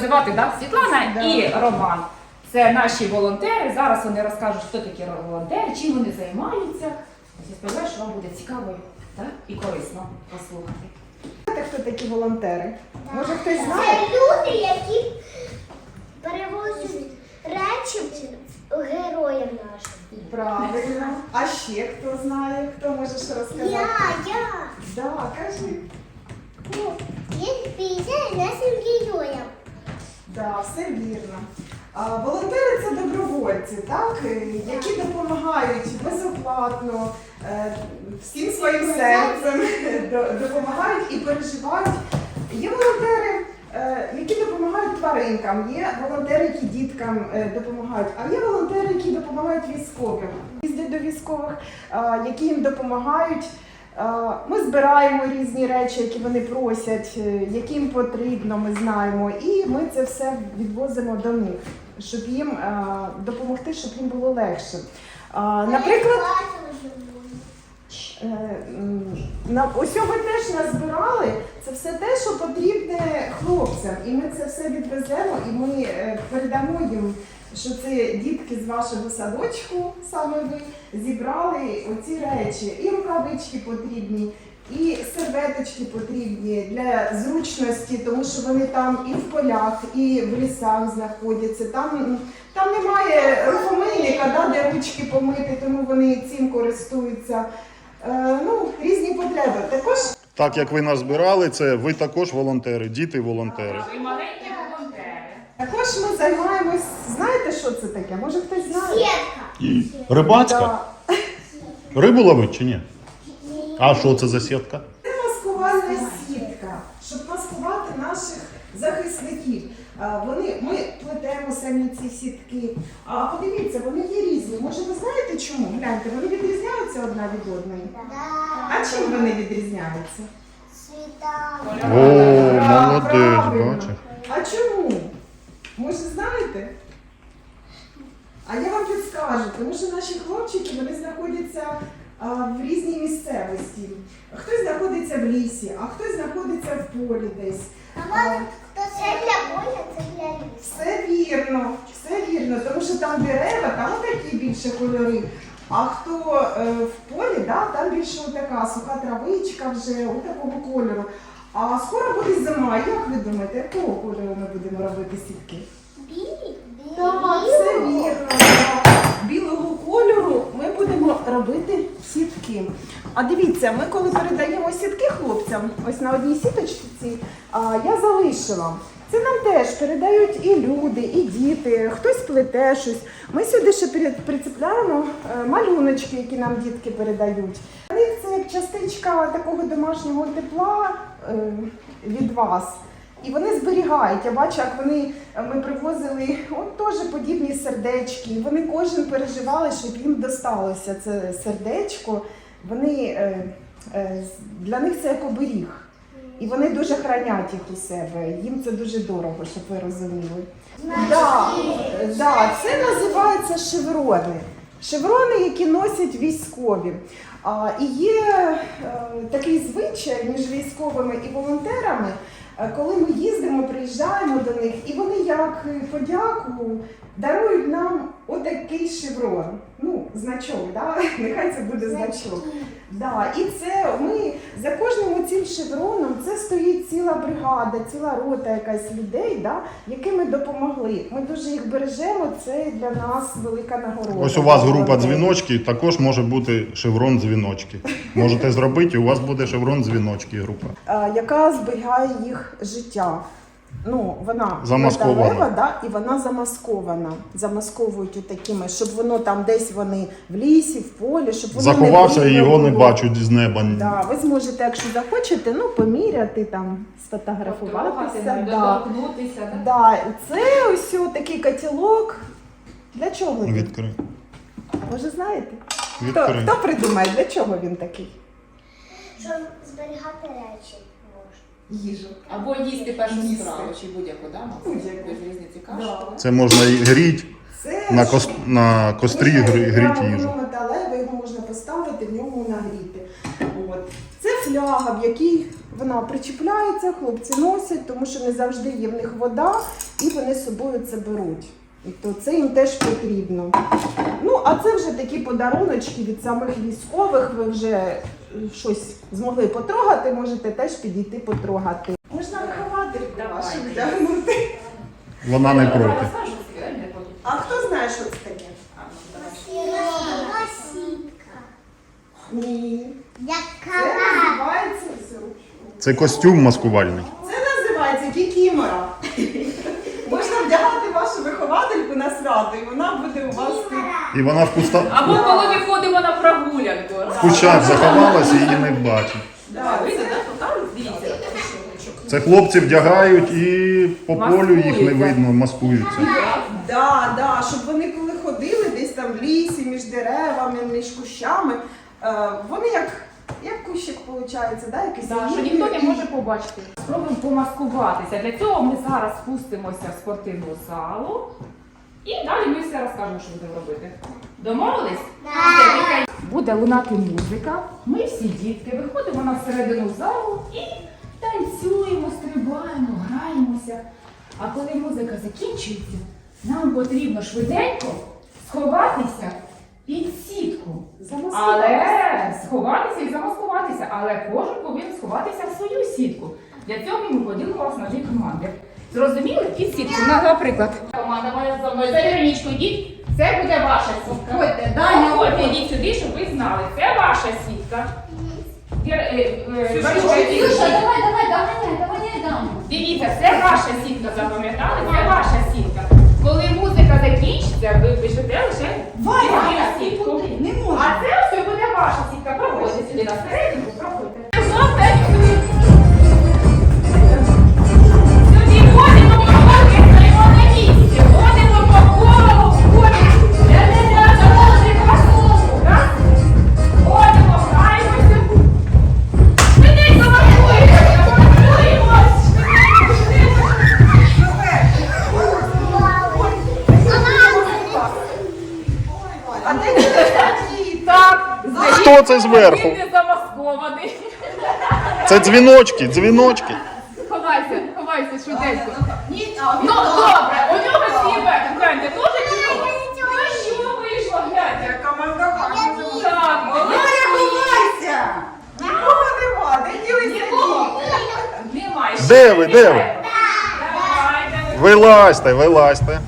називати, да? Світлана Да. і Роман. Це наші волонтери. Зараз вони розкажуть, хто такі волонтери, чим вони займаються. Я сподіваюся, що вам буде цікаво так? і корисно послухати. Знаєте, хто такі волонтери? Може хтось Це знає? люди, які перевозять речі героям нашим. Правильно. А ще хто знає, хто може що розказати? Я, я. Да, кажи. Ну, є 50 нашим героям. Да, все вірно. А, волонтери це добровольці, так, е, які допомагають безоплатно, е, всім своїм серцем до- допомагають і переживають. Є волонтери, е, які допомагають тваринкам, є волонтери, які діткам е, допомагають, а є волонтери, які допомагають військовим. Їздять до військових, які їм допомагають. Ми збираємо різні речі, які вони просять, е, які їм потрібно, ми знаємо, і ми це все відвозимо до них, щоб їм е, допомогти, щоб їм було легше. Наприклад, е, на усього теж назбирали. Це все те, що потрібне хлопцям, і ми це все відвеземо, і ми передамо їм. Що це дітки з вашого садочку, саме ви зібрали оці речі, і рукавички потрібні, і серветочки потрібні для зручності, тому що вони там і в полях, і в лісах знаходяться. Там, там немає рукомийника, да, де ручки помити, тому вони цим користуються. Е, ну, різні потреби. Також Так як ви нас збирали, це ви також волонтери, діти волонтери. Ви маленькі волонтери. Також ми займаємось. Знаєте, що це таке? Може хтось знає? Сітка. Рибацька? Да. Рибу ловить чи ні? А що це за сітка? Це маскувальна сітка, щоб маскувати наших захисників. Вони, ми плетемо самі ці сітки. А подивіться, вони є різні. Може, ви знаєте чому? Гляньте, вони відрізняються одна від одної. А чим вони відрізняються? О, молодець, бачиш. Може, знаєте? А я вам підскажу, тому що наші хлопчики вони знаходяться а, в різній місцевості. Хтось знаходиться в лісі, а хтось знаходиться в полі десь. А може, хто це для боя, це для лісу. Все вірно, все вірно, тому що там дерева, там такі більше кольори. А хто е, в полі, да, там більше така суха травичка вже у такого кольору. А скоро буде зима. Як ви думаєте, якого кольору ми будемо робити сітки? Білі? Так, все вірно. Білого кольору ми будемо робити сітки. А дивіться, ми коли передаємо сітки хлопцям, ось на одній сіточці, а, я залишила. Це нам теж передають і люди, і діти, хтось плете щось. Ми сюди ще прицепляємо е, малюночки, які нам дітки передають. Це як частичка такого домашнього тепла від вас. І вони зберігають. Я бачу, як вони е, ми привозили от теж подібні сердечки. Вони кожен переживали, щоб їм досталося це сердечко. Вони е, е, для них це як оберіг. І вони дуже хранять їх у себе. Їм це дуже дорого, щоб ви розуміли. Да, да, це називається шеврони. Шеврони, які носять військові. А, і є е, такий звичай між військовими і волонтерами, е, коли ми їздимо, приїжджаємо до них, і вони як подяку дарують нам отакий шеврон. Ну, значок, да? нехай це буде значок. Да, і це ми за кожним цим шевроном це стоїть ціла бригада, ціла рота якась людей, да, яким ми допомогли. Ми дуже їх бережемо. Це для нас велика нагорода. Ось у вас група дзвіночки, також може бути шеврон дзвіночки. Можете зробити, і у вас буде шеврон дзвіночки група. яка зберігає їх життя. Ну, вона Замаскована. металева, да, і вона замаскована. Замасковують такими, щоб воно там десь вони в лісі, в полі, щоб воно Заховався не і його не бачать з неба. Да, ви зможете, якщо захочете, ну поміряти там, сфотографуватися. Да. доторкнутися. да? Да, це ось такий котілок. Для чого він? Відкрий. Може знаєте? Хто, Відкрий. хто придумає, для чого він такий? Щоб зберігати речі. Їжу. Або їсти першу Їсти. страву, чи будь-яку, да? Максим? Будь-яку. Без різниці кашу. Да. Це можна і гріть Це на, кос... на кострі Ні, гріть їжу. Воно металеве, його можна поставити, в ньому нагріти. От. Це фляга, в якій вона причіпляється, хлопці носять, тому що не завжди є в них вода, і вони з собою це беруть. І то це їм теж потрібно. Ну, а це вже такі подаруночки від самих військових. Ви вже щось змогли потрогати, можете теж підійти потрогати. Можна виховательку вашу вдягнути. Вона не проти. А хто знає, що це таке? Ну. Ні. Це називається Це костюм маскувальний. Це називається кікімора. Виховательку і вона буде у вас тут. І вона в куста Або коли виходимо на прогулянку. в кущах заховалась і її не бачить. Да, видите, да, там, дивіться. Це хлопці вдягають і по полю їх не Маскуються. видно, маскуються. Да, да, щоб вони коли ходили десь там в лісі, між деревами, між кущами, е, вони як, як кущик виходить, да, якийсь Да, що ніхто не може побачити. Спробуємо помаскуватися. Для цього ми зараз спустимося в спортивну залу і далі ми все розкажемо, що будемо робити. Домовились? Все, Буде лунати музика. Ми всі дітки виходимо на середину залу і танцюємо, стрибаємо, граємося. А коли музика закінчується, нам потрібно швиденько сховатися під сітку. Але сховатися і замаскуватися, але кожен повинен сховатися в свою сітку. Для цього ми поділимо вас на дві команди. Зрозуміли? Під сітку. На- Наприклад, команда моя за мною. За Веронічку йдіть. Це буде ваша сітка. Ходьте, Даня, Ходьте, йдіть сюди, щоб ви знали. Це ваша сітка. Е, е, Варюша, йди. давай, давай, доганяй, доганяй Даню. Дивіться, це ваша сітка, запам'ятали? Це ваша сітка. Коли музика закінчиться, ви пишете лише Валя, свою сітку. Не можна. А це все буде ваша сітка. Проходьте сюди на середину, проходьте. Сюди Зверху? Він не замаскований. Це дзвіночки, дзвіночки. Ховайся, ховайся швиденько. Ну добре, у нього сніме. Гляньте, теж чудово. Ну що вийшло, гляньте. Команда гарна. Так, Валя, ховайся! Нікого нема, де ділися Нікого. Немає. Де ви, де ви? Вилазьте, вилазьте.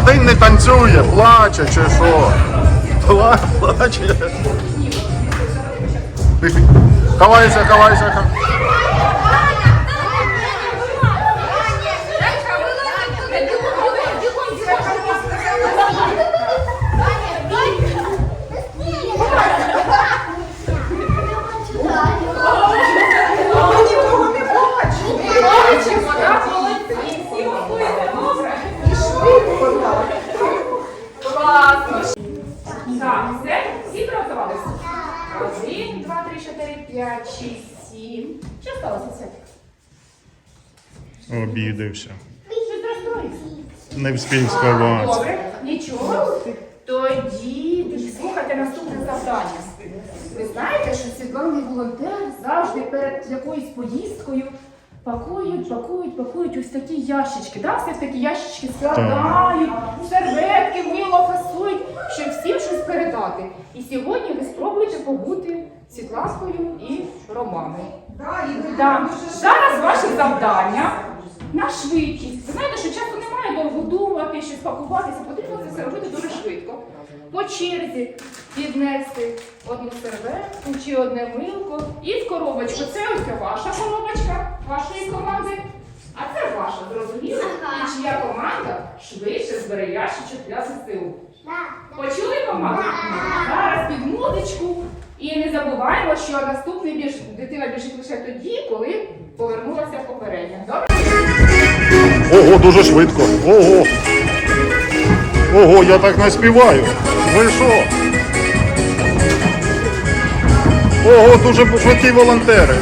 День не танцює, плаче чи що? Пла- Плаче. Ховайся, ховайся. хов- Щось розстроївся? Не встиг сховатися. Добре, нічого. Тоді слухайте наступне завдання. Ви знаєте, що світланий волонтер завжди перед якоюсь поїздкою пакують, пакують, пакують ось такі ящички. Да? Все в такі ящички складають, серветки, мило фасують, щоб всім щось передати. І сьогодні ви спробуєте побути Світланкою і Романою. Да, і ви Да. дуже Зараз ваше завдання на швидкість. Ви знаєте, що часу немає довго думати, щось пакуватися, потрібно це все робити дуже швидко. По черзі піднести одну серветку чи одне милко і в коробочку. Це ось ваша коробочка вашої команди, а це ваша, зрозуміло? І чия команда швидше збере ящичок для ЗСУ. Почули команду? Зараз під музичку. І не забуваємо, що наступний біж... дитина біжить лише тоді, коли Повернулася попередня. Добре? Ого, дуже швидко. Ого. Ого, я так не співаю. Ви що? Ого, дуже швидкі волонтери.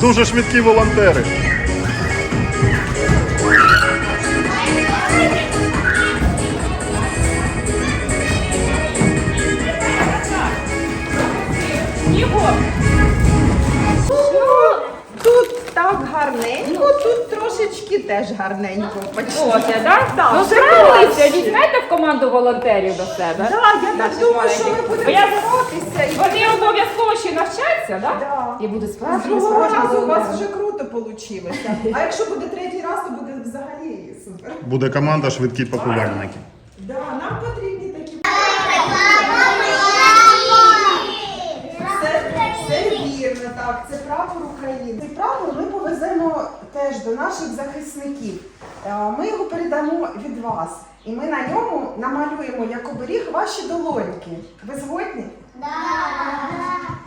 Дуже швидкі волонтери. Теж гарненько. Оце, так? Так, Ну, справилися, візьмете в команду волонтерів до себе. Да, я так думаю, що ми будемо боротися. і Вони обов'язково ще навчаться, так? Да. І будуть З другого разу у вас вже круто вийшло. А якщо буде третій раз, то буде взагалі супер. Буде команда швидкі пакувальники. Да, нам потрібні такі. Це, це вірно, так. Це прапор України. Цей прапор ми повеземо теж до наших захисників. Е, Ми його передамо від вас. І ми на ньому намалюємо як оберіг ваші долоньки. Ви згодні? Я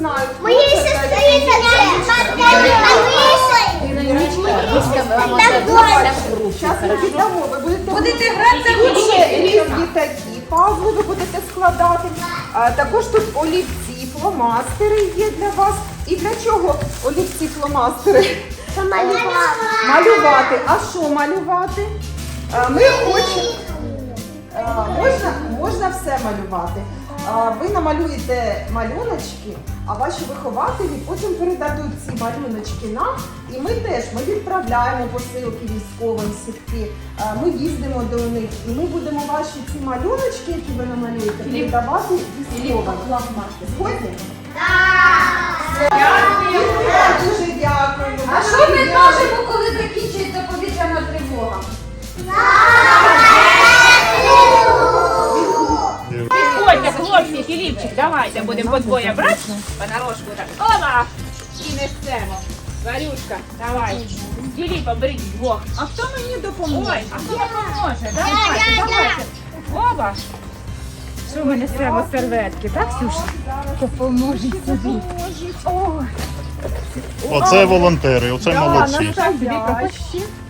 знаю. Моєї це, сестри будете, грати різні такі пазли, ви будете складати. А, також тут олівці, фломастери є для вас. І для чого олівці, фломастери? Малювати. А що малювати? А, Ми хочемо. Можна, можна все малювати. А, Ви намалюєте малюночки, а ваші вихователі потім передадуть ці малюночки нам. І ми теж ми відправляємо посилки військовим сітки. Ми їздимо до них і ми будемо ваші ці малюночки, які ви намалюєте, передавати військовим. Згодні? Дякую. Дуже дякую. А що ми кажемо, коли закінчується повітряна тривога? Хлопці, Філіпчик, давайте будемо подвоє брати. Понарошку так. Оба! І несемо. Варюшка, давай. Філіпа, беріть двох. А хто мені допоможе? Ой, а хто допоможе? Давайте, давайте. Оба. Що ми несемо серветки, так, Сюша? Допоможіть собі. Оце волонтери, оце молодці.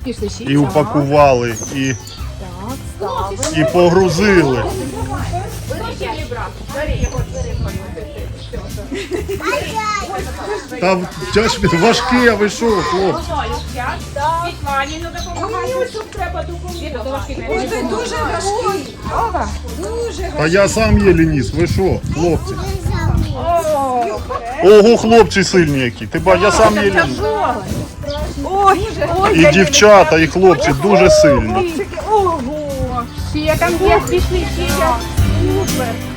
Пішли ще. І упакували, і, і погрузили. Ще не брат. Бери його, бери Та тяж важке, а ви що, хлопці? Світлані, ну допомагай. Це дуже важкий. Дуже Та я сам єлі ніс, ви що, хлопці? Ого, хлопці сильні які. Ти ба, я сам єлі ніс. І дівчата, і хлопці дуже сильні. Ого. ще там є, ще є. Супер.